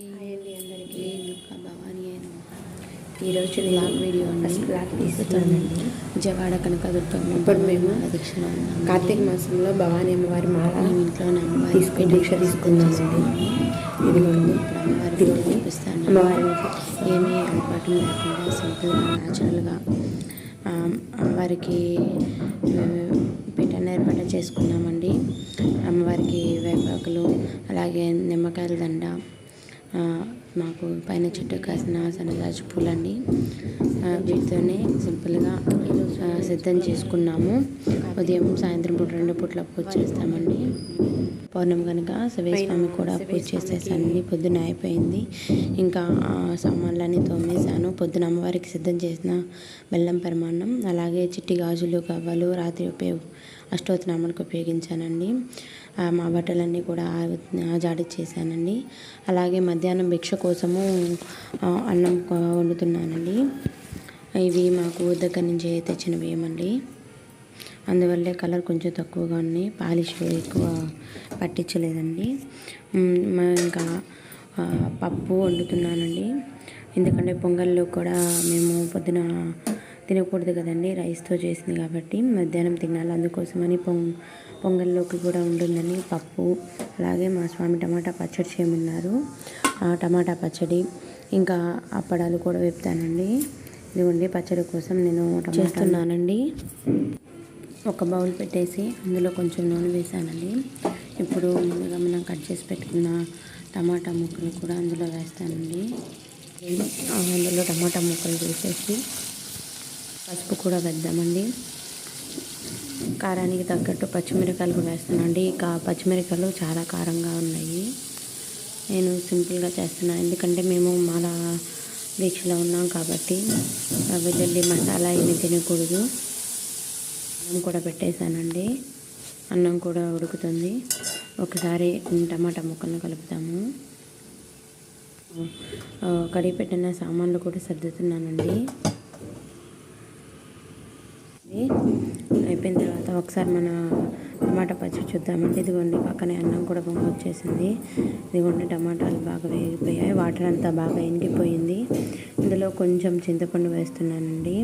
అందరికీ అందరికీ. దుర్గా భవానీ అయిన ఈరోజు బ్లాగ్ వీడియో ఫస్ట్ బ్లాగ్ తీస్తున్నానండి విజయవాడ కనుక దుర్గమ్మ ఇప్పుడు మేము దీక్షలో కార్తీక మాసంలో భవానీ అమ్మవారి మాల ఇంట్లో అమ్మవారి తీసుకుని దీక్ష తీసుకున్నామండి. ఇదిగోండి. అమ్మవారి తిరిగి చూపిస్తాను. అమ్మవారిని ఏమీ అలవాటు లేకుండా సింపుల్గా న్యాచురల్గా అమ్మవారికి పీఠాన్ని ఏర్పాటు చేసుకున్నామండి. అమ్మవారికి వేపాకులు అలాగే నిమ్మకాయల దండ మాకు పైన చెట్టు కాసిన సన్నజాజి పూలండి. వీటితోనే సింపుల్గా సిద్ధం చేసుకున్నాము. ఉదయం సాయంత్రం పూట రెండు పూట్ల పూజ చేస్తామండి. పౌర్ణమి కనుక శివస్వామి కూడా పూజ చేసేసానండి పొద్దున అయిపోయింది. ఇంకా సామాన్లన్నీ తోమేశాను. పొద్దున అమ్మవారికి సిద్ధం చేసిన బెల్లం పరిమాణం అలాగే చిట్టి గాజులు గవ్వలు రాత్రి ఉపయోగ అష్టోత్తనామాలకు ఉపయోగించానండి. మా బట్టలన్నీ కూడా జాడి చేశానండి. అలాగే మధ్యాహ్నం భిక్ష కోసము అన్నం వండుతున్నానండి. ఇవి మాకు దగ్గర నుంచి తెచ్చినవి ఏమండి? అందువల్లే కలర్ కొంచెం తక్కువగా ఉన్నాయి. పాలిష్ ఎక్కువ పట్టించలేదండి. ఇంకా పప్పు వండుతున్నానండి. ఎందుకంటే పొంగల్లో కూడా మేము పొద్దున తినకూడదు కదండి రైస్తో చేసింది కాబట్టి మధ్యాహ్నం తినాలి. అందుకోసమని పొంగ పొంగల్లోకి కూడా ఉంటుందని పప్పు అలాగే మా స్వామి టమాటా పచ్చడి చేయమన్నారు. ఆ టమాటా పచ్చడి ఇంకా అప్పడాలు కూడా వేపుతానండి. ఇదిగోండి పచ్చడి కోసం నేను చేస్తున్నానండి. ఒక బౌల్ పెట్టేసి అందులో కొంచెం నూనె వేసానండి. ఇప్పుడు ముందుగా మనం కట్ చేసి పెట్టుకున్న టమాటా ముక్కలు కూడా అందులో వేస్తానండి. అందులో టమాటా ముక్కలు వేసేసి పసుపు కూడా వేద్దామండి. కారానికి తగ్గట్టు పచ్చిమిరకాయలు కూడా వేస్తానండి. ఇక పచ్చిమిరకాయలు చాలా కారంగా ఉన్నాయి. నేను సింపుల్గా చేస్తున్నాను ఎందుకంటే మేము మాల దీక్షలో ఉన్నాం కాబట్టి ఆ వెల్లుల్లి మసాలా ఏమి తినకూడదు. అన్నం కూడా పెట్టేశానండి. అన్నం కూడా ఉడుకుతుంది. ఒకసారి టమాటా ముక్కలను కలుపుతాము. కడిగిపెట్టిన కడిగి పెట్టిన సామాన్లు కూడా సర్దుతున్నానండి. అయిపోయిన తర్వాత ఒకసారి మన టమాటా పచ్చడి చూద్దామంటే ఇదిగోండి పక్కనే అన్నం కూడా పొంగి వచ్చేసింది. ఇదిగోండి టమాటాలు బాగా వేగిపోయాయి. వాటర్ అంతా బాగా ఎండిపోయింది. ఇందులో కొంచెం చింతపండు వేస్తున్నానండి.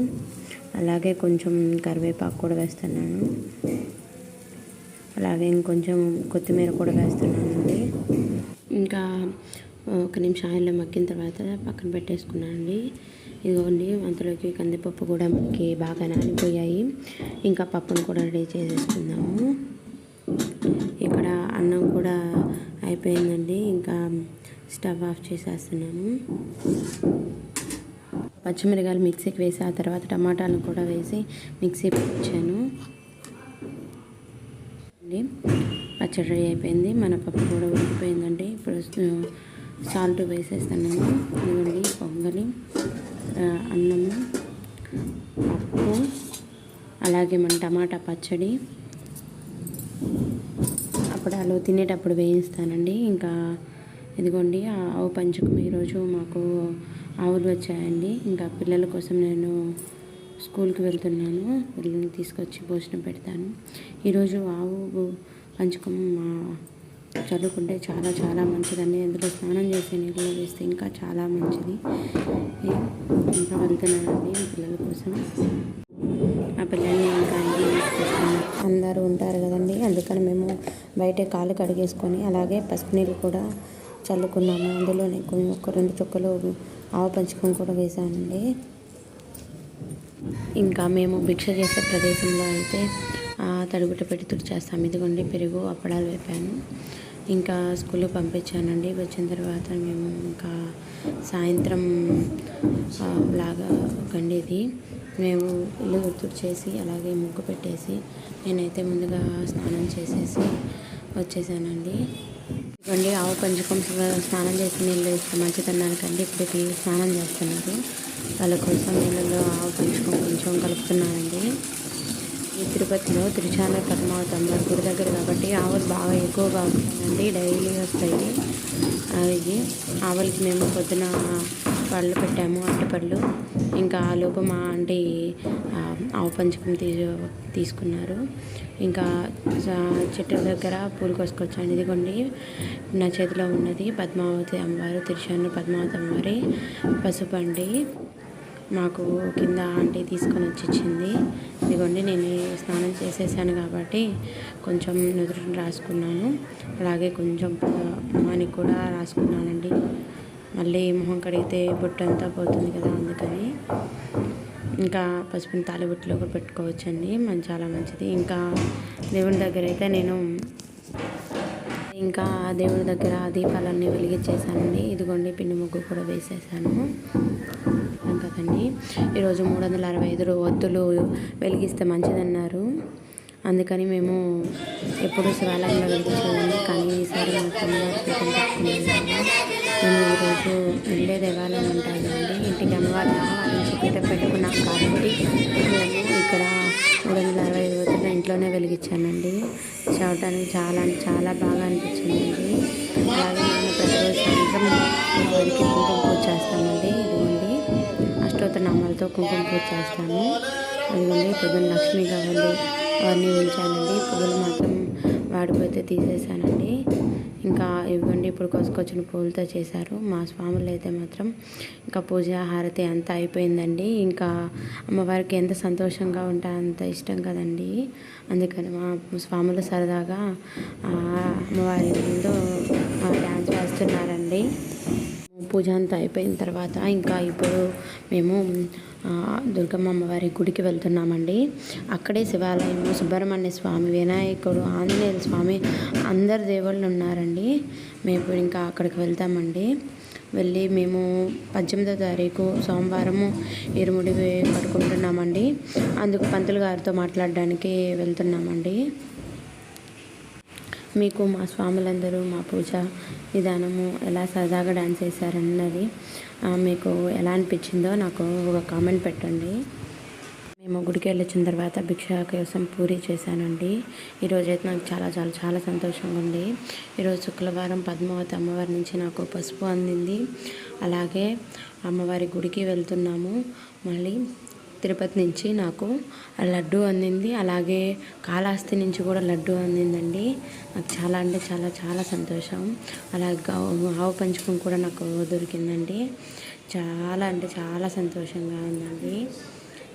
అలాగే కొంచెం కరివేపాకు కూడా వేస్తున్నాను. అలాగే ఇంకొంచెం కొత్తిమీర కూడా వేస్తున్నానండి. ఇంకా ఒక నిమిషం ఆయిల్లో మగ్గిన తర్వాత పక్కన పెట్టేసుకున్నానండి. ఇదిగోండి అంతలోకి కందిపప్పు కూడా మనకి బాగా నానిపోయాయి. ఇంకా పప్పును కూడా రెడీ చేసేసుకుందాము. ఇక్కడ అన్నం కూడా అయిపోయిందండి. ఇంకా స్టవ్ ఆఫ్ చేసేస్తున్నాను పచ్చిమిరకాయలు మిక్సీకి వేసి ఆ తర్వాత టమాటాలను కూడా వేసి మిక్సీ ఇచ్చాను అండి పచ్చడి రెడీ అయిపోయింది. మన పప్పు కూడా ఉడికిపోయిందండి. ఇప్పుడు సాల్ట్ వేసేస్తున్నాను ఇదిగోండి పొంగలి. అన్నము పప్పు అలాగే మన టమాటా పచ్చడి. అప్పడాలు తినేటప్పుడు వేయిస్తానండి. ఇంకా ఇదిగోండి ఆ ఆవు పంచకం ఈరోజు మాకు ఆవులు వచ్చాయండి. ఇంకా పిల్లల కోసం నేను స్కూల్కి వెళ్తున్నాను. పిల్లల్ని తీసుకొచ్చి భోజనం పెడతాను. ఈరోజు ఆవు పంచకం మా చదువుకుంటే చాలా చాలా మంచిదండి. అందులో స్నానం చేసే నీళ్ళలో వేస్తే ఇంకా చాలా మంచిది. ఇంకా వెళ్తున్నానండి పిల్లల కోసం. ఆ పిల్లల్ని ఇంకా అందరూ ఉంటారు కదండి. అందుకని మేము బయట కాళ్ళు కడిగేసుకొని అలాగే పసుపు నీళ్ళు కూడా చల్లుకున్నాము. అందులోనే కొన్ని ఒక రెండు చుక్కలు ఆవు పంచకం కూడా వేసామండి ఇంకా మేము భిక్ష చేసే ప్రదేశంలో అయితే ఆ, పెట్టి తుడిచేస్తాం. ఇదిగోండి పెరుగు అప్పడాలు వేపాను. ఇంకా స్కూల్కి పంపించానండి. వచ్చిన తర్వాత మేము ఇంకా సాయంత్రం లాగా గండేది. మేము ఇల్లు తుడిచేసి అలాగే ముగ్గు పెట్టేసి నేనైతే ముందుగా స్నానం చేసేసి వచ్చేసానండి. ఇవ్వండి ఆవు పంచకం స్నానం చేసి నీళ్ళు ఇస్తే మంచిదన్నానికండి ఇప్పటికి స్నానం చేస్తున్నారు. వాళ్ళ కోసం నీళ్ళలో ఆవు పంచకం కొంచెం కలుపుతున్నానండి. ఈ తిరుపతిలో తిరుచానూరు పద్మావతమ్మ గుడి దగ్గర కాబట్టి ఆవులు బాగా ఎక్కువగా ఉంటాయండి డైలీ వస్తాయి. అవి ఆవులకి మేము పొద్దున పళ్ళు పెట్టాము అట్టపళ్ళు ఇంకా ఆలోపు మా ఆంటీ ఆవు పంచకం తీ తీసుకున్నారు. ఇంకా చెట్టు దగ్గర పూలు కోసుకొచ్చాను. ఇదిగోండి నా చేతిలో ఉన్నది పద్మావతి అమ్మవారు తిరుచాను పద్మావతి అమ్మవారి పసుపు అండి. మాకు కింద ఆంటీ తీసుకొని వచ్చి ఇచ్చింది. ఇదిగోండి నేను స్నానం చేసేసాను కాబట్టి కొంచెం నుదురు రాసుకున్నాను. అలాగే కొంచెం మొహానికి కూడా రాసుకున్నానండి. మళ్ళీ మొహం కడిగితే బొట్టంతా పోతుంది కదా అందుకని. ఇంకా పసుపుని తాలిబొట్టులో కూడా పెట్టుకోవచ్చండి మన చాలా మంచిది. ఇంకా దేవుని దగ్గర అయితే నేను ఇంకా దేవుడి దగ్గర దీపాలన్నీ వెలిగించేసానండి ఇదిగోండి పిండి ముగ్గు కూడా వేసేసాను. చెప్పండి. ఈరోజు మూడు వందల అరవై ఐదు ఒత్తులు వెలిగిస్తే మంచిదన్నారు. అందుకని మేము ఎప్పుడు శివాలయంలో వెలిగించేదాన్ని. కానీ ఈసారి మా మేము ఈరోజు వెళ్ళే దేవాలయం ఉంటాయి కదండి. ఇంటికి అమ్మవారి ఆహ్వానించి పీఠం పెట్టుకున్నాం కాబట్టి మేము ఇక్కడ మూడు వందల అరవై ఐదు ఒత్తులు ఇంట్లోనే వెలిగించానండి చదవటానికి చాలా అంటే చాలా బాగా అనిపించిందండి. అలాగే మేము ప్రతిరోజు సాయంత్రం అమ్మవారికి కుంకుమ పూజ చేస్తామండి. ఇదిగోండి. అష్టోత్తర కుంకుమ పూజ చేస్తాను అదిగోండి పొద్దున్న లక్ష్మి కావాలి అవన్నీ ఉంచానండి. పువ్వులు మాత్రం వాడిపోతే తీసేసానండి ఇంకా ఇవ్వండి ఇప్పుడు కోసుకొచ్చిన పూలతో చేశారు. మా స్వాములు అయితే మాత్రం ఇంకా పూజ హారతి అంతా అయిపోయిందండి. ఇంకా అమ్మవారికి ఎంత సంతోషంగా ఉంటా అంత ఇష్టం కదండి. అందుకని మా స్వాములు సరదాగా అమ్మవారి ముందు డ్యాన్స్ వేస్తున్నారండి. పూజ అంతా అయిపోయిన తర్వాత ఇంకా ఇప్పుడు మేము దుర్గమ్మ అమ్మవారి గుడికి వెళ్తున్నామండి. అక్కడే శివాలయం సుబ్రహ్మణ్య స్వామి వినాయకుడు ఆంజనేయ స్వామి అందరు దేవుళ్ళు ఉన్నారండి. మేము ఇప్పుడు ఇంకా అక్కడికి వెళ్తామండి. వెళ్ళి మేము పద్దెనిమిదో తారీఖు సోమవారము ఇరుముడి పట్టుకుంటున్నామండి అందుకు పంతులు గారితో మాట్లాడడానికి వెళ్తున్నామండి. మీకు మా స్వాములందరూ మా పూజ విధానము ఎలా సరదాగా డాన్స్ చేశారన్నది మీకు ఎలా అనిపించిందో నాకు ఒక కామెంట్ పెట్టండి. మేము గుడికి వెళ్ళొచ్చిన తర్వాత భిక్ష కోసం పూరి చేశానండి. ఈరోజు అయితే నాకు చాలా చాలా చాలా సంతోషంగా ఉంది. ఈరోజు శుక్రవారం పద్మావతి అమ్మవారి నుంచి నాకు పసుపు అందింది. అలాగే అమ్మవారి గుడికి వెళ్తున్నాము. మళ్ళీ తిరుపతి నుంచి నాకు ఆ లడ్డు అందింది. అలాగే కాళహస్తి నుంచి కూడా లడ్డు అందిందండి. నాకు చాలా అంటే చాలా చాలా సంతోషం. అలాగే ఆవు పంచకం కూడా నాకు దొరికిందండి. చాలా అంటే చాలా సంతోషంగా ఉందండి.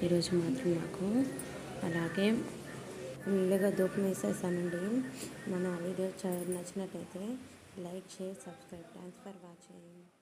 ఈరోజు మాత్రం నాకు. అలాగే ముందుగా దూపం వేసేసానండి. మన వీడియో నచ్చినట్టయితే like share subscribe. Thanks for watching.